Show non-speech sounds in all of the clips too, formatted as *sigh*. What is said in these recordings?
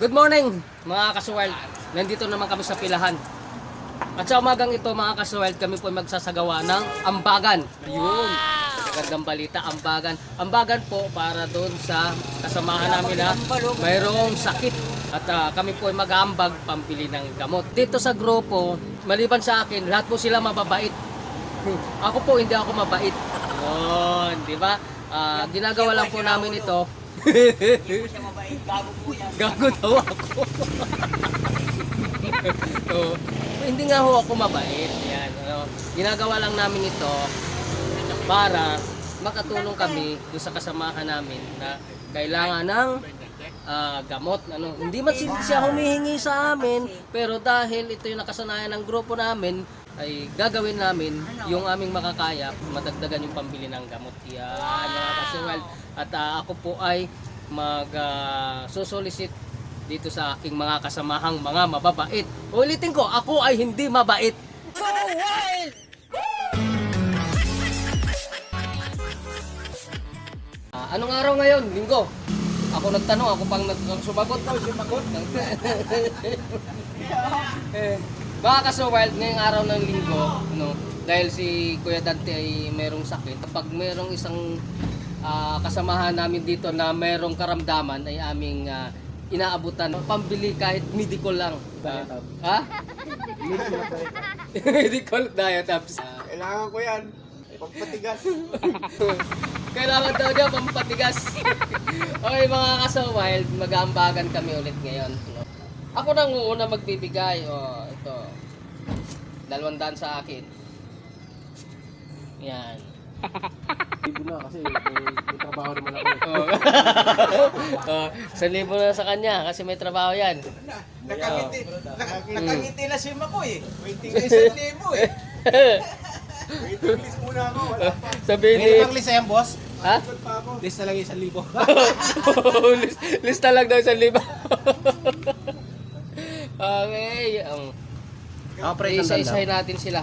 Good morning mga kasuwal. Nandito naman kami sa pilahan. At sa umagang ito mga kasuwal, kami po magsasagawa ng ambagan. Ayun. Magandang balita, ambagan. Ambagan po para doon sa kasamahan namin na mayroong sakit. At ah, kami po ay mag-aambag pampili ng gamot. Dito sa grupo, maliban sa akin, lahat po sila mababait. Ako po hindi ako mabait. Yun, di ba? Ah, ginagawa lang po namin ito. Gago daw ako. so, hindi nga ho ako mabait. Yan, ano, ginagawa lang namin ito para makatulong kami doon sa kasamahan namin na kailangan ng ah, gamot. Ano, hindi man si- siya humihingi sa amin, pero dahil ito yung nakasanayan ng grupo namin, ay gagawin namin yung aming makakaya, madagdagan yung pambili ng gamot. Yan, mga kasuwal. At ah, ako po ay mag ah, sosolicit dito sa aking mga kasamahang mga mababait. Ulitin ko, ako ay hindi mabait. Ah, anong araw ngayon? Linggo. Ako nagtanong, ako pang nag- sumagot. Ako sumagot. *laughs* eh, mga kasuwild, ngayong araw ng linggo, no, dahil si Kuya Dante ay merong sakit, pag merong isang ah, kasamahan namin dito na merong karamdaman ay aming ah, inaabutan pambili kahit medical lang. Ah, ha? *laughs* medical diet apps. Ah, Kailangan ko yan. Pagpatigas. *laughs* Kailangan daw niya pampatigas. *laughs* okay mga kasawild, mag-aambagan kami ulit ngayon. Ako nang una magbibigay. Oh, ito. Dalawang daan sa akin. Yan. Libo na kasi may, may trabaho naman ako. *laughs* Oh. oh, sa libo na sa kanya kasi may trabaho yan. Nakangiti, naka- nakangiti na si Makoy eh. Waiting list sa libo eh. *laughs* Waiting list muna ako. Wala pa. Sabihin ni... May ibang list yan, boss? Ha? Good pa ako. List na lang isang libo. *laughs* list, lista lang daw sa libo. okay. Um, Ako, pre, isang isa-isahin natin sila.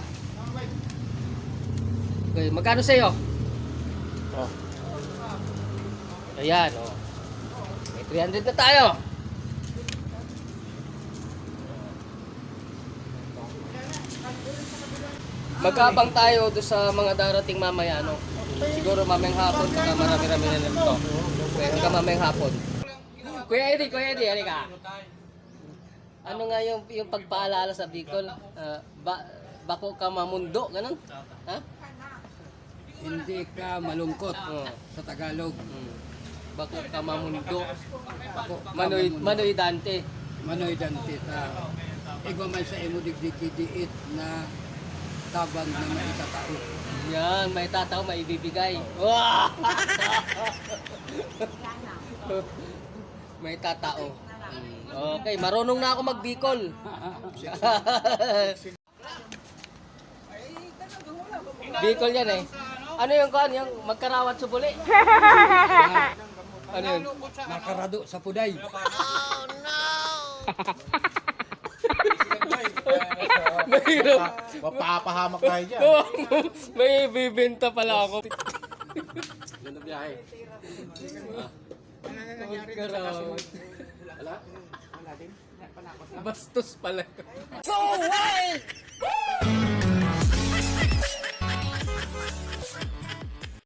Okay, magkano sa'yo? Oh. Ayan, oh. May 300 na tayo. Magkabang tayo doon sa mga darating mamaya, no? Siguro mamayang hapon, baka marami-rami na nito. Okay, hanggang mamayang hapon. Kuya Eddie, Kuya Eddie, halika. Ano nga yung, yung pagpaalala sa Bicol? Ah, ba, bako ka mamundo, ganun? Ha? Hindi ka malungkot Oo. sa Tagalog. Hmm. Bako ka mamundo. Ako, Manoy, Manoy Dante. Manoy Dante ta. Igwa man sa imo digdikidiit na tabang na maitatao. Yan, may tataw, may ibibigay. Wow! *laughs* may tatao. Mm, Okay, marunong na ako magbikol. *laughs* *laughs* Bicol yan eh. Ano yung kuan yung magkarawat sa buli? ano yun? Makarado sa puday. Mahirap. Mapapahamak tayo dyan. May bibenta pala ako. Ganda biyahe. Magkarawat. Wala? Bastos pala. So wild!